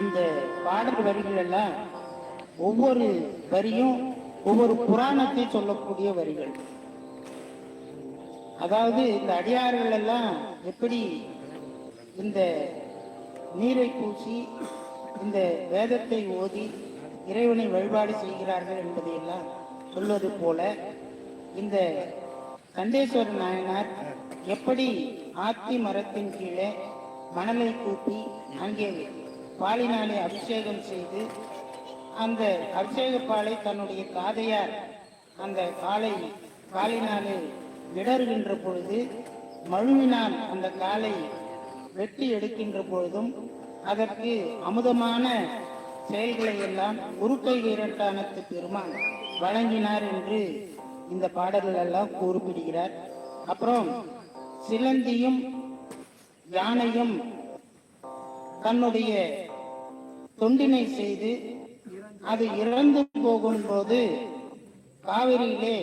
இந்த பாடல் வரிகள் எல்லாம் ஒவ்வொரு வரியும் ஒவ்வொரு புராணத்தை சொல்லக்கூடிய வரிகள். அதாவது இந்த அடியார்கள் எல்லாம் எப்படி இந்த நீரை பூசி இந்த வேதத்தை ஓதி இறைவனை வழிபாடு செய்கிறார்கள் என்பதையெல்லாம் சொல்வது போல இந்த கண்டேஸ்வர நாயனார் எப்படி ஆத்தி மரத்தின் கீழே மணலை கூட்டி அங்கே பாலினாலே அபிஷேகம் செய்து அந்த அபிஷேக பாலை தன்னுடைய தாதையார் அந்த காலை காலினாலே விடறுகின்ற பொழுது மழுவினால் அந்த காலை வெட்டி எடுக்கின்ற பொழுதும் அதற்கு அமுதமான செயல்களை எல்லாம் உருக்கை வீரட்டானத்து பெருமான் வழங்கினார் என்று இந்த பாடல்கள் எல்லாம் குறிப்பிடுகிறார் அப்புறம் சிலந்தியும் யானையும் தன்னுடைய தொண்டினை செய்து அது இறந்து போகும்போது காவிரியிலே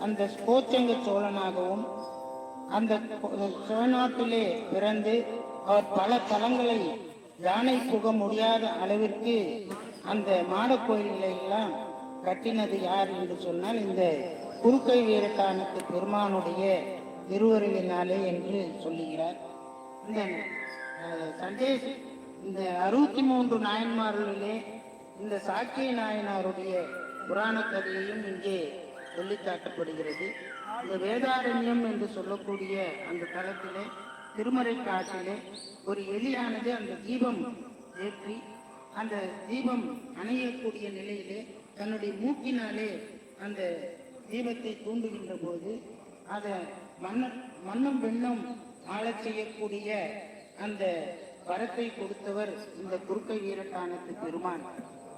அந்த கோச்சங்க சோழனாகவும் அந்த சோழநாட்டிலே பிறந்து அவர் பல தலங்களை யானை புக முடியாத அளவிற்கு அந்த மாட கோயில்களை எல்லாம் கட்டினது யார் என்று சொன்னால் இந்த குறுக்கை வீரட்டானத்து பெருமானுடைய திருவருளினாலே என்று சொல்லுகிறார். இந்த அஹ், இந்த அறுபத்தி மூன்று நாயன்மார்களிலே இந்த சாக்கிய நாயனாருடைய புராண கதையையும் இங்கே சொல்லிக்காட்டப்படுகிறது இந்த வேதாரண்யம் என்று சொல்லக்கூடிய அந்த தளத்திலே திருமறை காட்டிலே ஒரு எலியானது அந்த தீபம் ஏற்றி அந்த தீபம் அணையக்கூடிய நிலையிலே தன்னுடைய மூக்கினாலே அந்த தீபத்தை தூண்டுகின்ற போது அதை மன்ன மண்ணும் பெண்ணும் ஆளச் செய்யக்கூடிய அந்த வரத்தை கொடுத்தவர் இந்த குறுக்க வீரட்டானத்து பெருமான்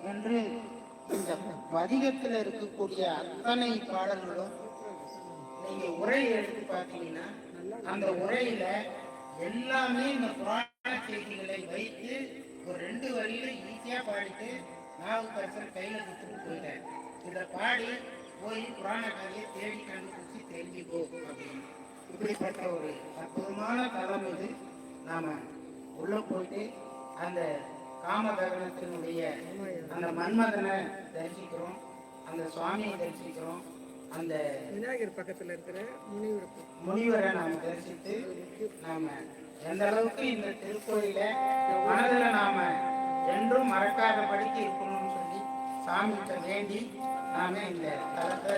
என்று இந்த பதிகத்தில் இருக்கக்கூடிய அத்தனை பாடல்களும் நீங்க உரையை எடுத்து பார்த்தீங்கன்னா அந்த உரையில எல்லாமே இந்த புராண செய்திகளை வைத்து ஒரு ரெண்டு வரியில ஈஸியா பாடிட்டு நாவுக்கரசர் கையில கொடுத்துட்டு போயிட்டேன் இதை பாடி போய் புராண கதையை தேடி கண்டுபிடிச்சு போகும் அப்படின்னு. இப்படிப்பட்ட ஒரு அற்புதமான தலம் இது. நாம உள்ள போயிட்டு அந்த காமதகனத்தினுடைய அந்த மன்மதனை தரிசிக்கிறோம் அந்த சுவாமியை தரிசிக்கிறோம் அந்த விநாயகர் பக்கத்துல இருக்கிற முனிவர் முனிவரை நாம தரிசித்து நாம எந்த அளவுக்கு இந்த திருக்கோயில மனதில் நாம என்றும் மறக்காதபடிக்கு இருக்கணும்னு சொல்லி சாமிகிட்ட வேண்டி நாம இந்த தலத்தை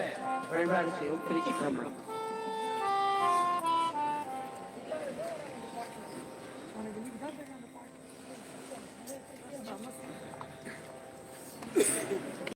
வழிபாடு செய்வோம். திருச்சிற்றம்பலம் நமஸ்காரம்